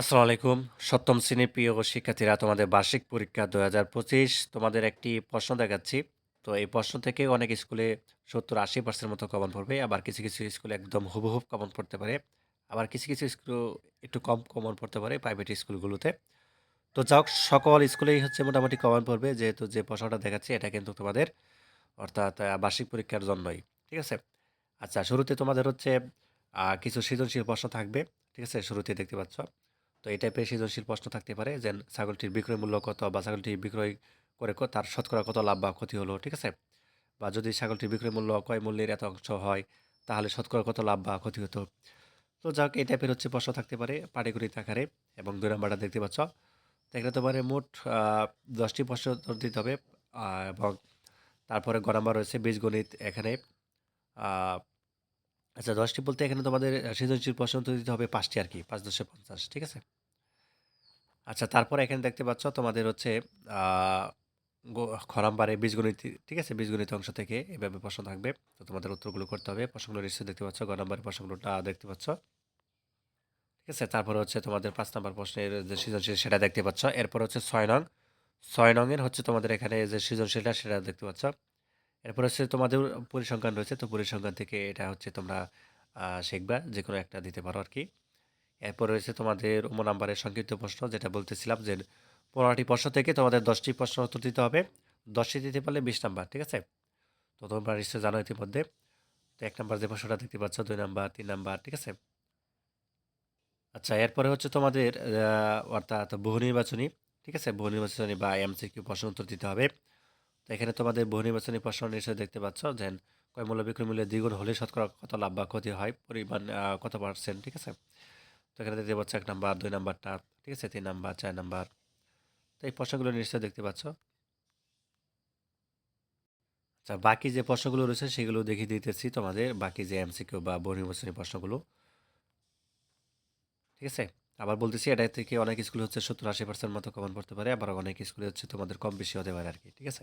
আসসালামু আলাইকুম। সপ্তম শ্রেণির প্রিয় শিক্ষার্থীরা, তোমাদের বার্ষিক পরীক্ষা দু হাজার পঁচিশ, তোমাদের একটি প্রশ্ন দেখাচ্ছি। তো এই প্রশ্ন থেকে অনেক স্কুলে সত্তর আশি পার্সেন্ট মতো কমন পড়বে, আবার কিছু কিছু স্কুলে একদম হুবহুব কমন পড়তে পারে, আবার কিছু কিছু স্কুল একটু কম কমন পড়তে পারে প্রাইভেট স্কুলগুলোতে। তো যাক, সকল স্কুলেই হচ্ছে মোটামুটি কমন পড়বে, যেহেতু যে প্রশ্নটা দেখাচ্ছি এটা কিন্তু তোমাদের অর্থাৎ বার্ষিক পরীক্ষার জন্যই, ঠিক আছে? আচ্ছা শুরুতে তোমাদের হচ্ছে কিছু সৃজনশীল প্রশ্ন থাকবে, ঠিক আছে? শুরুতে দেখতে পাচ্ছ। তো এই টাইপের সৃজনশীল প্রশ্ন থাকতে পারে যে ছাগলটির বিক্রয় মূল্য কত বা ছাগলটি বিক্রয় করে তার শতকরা কত লাভ বা ক্ষতি হলো, ঠিক আছে? বা যদি ছাগলটির বিক্রয় মূল্য কয় মূল্যের এত অংশ হয়, তাহলে শতকরা কত লাভ বা ক্ষতি হতো? তো যাক, এই টাইপের হচ্ছে প্রশ্ন থাকতে পারে পাটিগণিত আকারে এবং দুই নাম্বারটা দেখতে পাচ্ছ। তো এখানে তোমার মোট দশটি প্রশ্ন দিতে হবে এবং তারপরে গ নাম্বার রয়েছে বীজগণিত এখানে আচ্ছা দশটি বলতে এখানে তোমাদের সৃজনশীল প্রশ্ন দিতে হবে পাঁচটি আর কি পাঁচ দশে পঞ্চাশ ঠিক আছে? আচ্ছা তারপর এখানে দেখতে পাচ্ছ তোমাদের হচ্ছে আহ, গো- খ নাম্বারে বীজগণিত ঠিক আছে? বীজগণিত অংশ থেকে এভাবে প্রশ্ন থাকবে। তো তোমাদের উত্তরগুলো করতে হবে। প্রশ্নগুলো নিশ্চয়ই দেখতে পাচ্ছ গ নাম্বারের প্রশ্নগুলোটা দেখতে পাচ্ছ। ঠিক আছে? তারপরে হচ্ছে তোমাদের পাঁচ নম্বর প্রশ্নের যে সৃজনশীল সেটা দেখতে পাচ্ছ। এরপর হচ্ছে ছয় নং। ছয় নংয়ের হচ্ছে তোমাদের এখানে যে সৃজনশীলটা সেটা দেখতে পাচ্ছ। এরপর হচ্ছে তোমাদের পরিসংখ্যান রয়েছে, তো পরিসংখ্যান থেকে এটা হচ্ছে তোমরা শিখবা যে কোনো একটা দিতে পারো আর কি এরপর রয়েছে তোমাদের উম নাম্বারের সংক্ষিপ্ত প্রশ্ন, যেটা বলতেছিলাম যে পনেরোটি প্রশ্ন থেকে তোমাদের দশটি প্রশ্ন উত্তর দিতে হবে। দশটি দিতে পারলে বিশ নাম্বার, ঠিক আছে? তো তোমরা নিশ্চয়ই জানো ইতিমধ্যে। তো এক নাম্বার যে প্রশ্নটা দেখতে পাচ্ছ, দুই নাম্বার, তিন নাম্বার, ঠিক আছে? আচ্ছা এরপরে হচ্ছে তোমাদের অর্থাৎ বহু নির্বাচনী ঠিক আছে? বহু নির্বাচনী বা এমসিকিউ প্রশ্ন উত্তর দিতে হবে। এখানে তোমাদের বহু নির্বাচনী প্রশ্ন নিশ্চয়ই দেখতে পাচ্ছ যে কয় মূল্য বিক্রয় মূল্যে দ্বিগুণ হলে শতকরা কত লাভ বা ক্ষতি হয়, পরিমাণ কত পার্সেন্ট ঠিক আছে? তো এখানে দেখতে পাচ্ছ এক নাম্বার, দুই নাম্বারটা, ঠিক আছে? তিন নাম্বার, চার নাম্বার। তো এই প্রশ্নগুলো নিশ্চয়ই দেখতে পাচ্ছ। আচ্ছা বাকি যে প্রশ্নগুলো রয়েছে সেগুলো দেখিয়ে দিতেছি তোমাদের, বাকি যে এমসিকিউ বা বহু নির্বাচনী প্রশ্নগুলো। ঠিক আছে? আবার বলতেছি, এটা থেকে অনেক স্কুলে হচ্ছে সত্তর আশি পার্সেন্ট মতো কমন পড়তে পারে, আবার অনেক স্কুলে হচ্ছে তোমাদের কম বেশি হতে পারে আর কি, ঠিক আছে?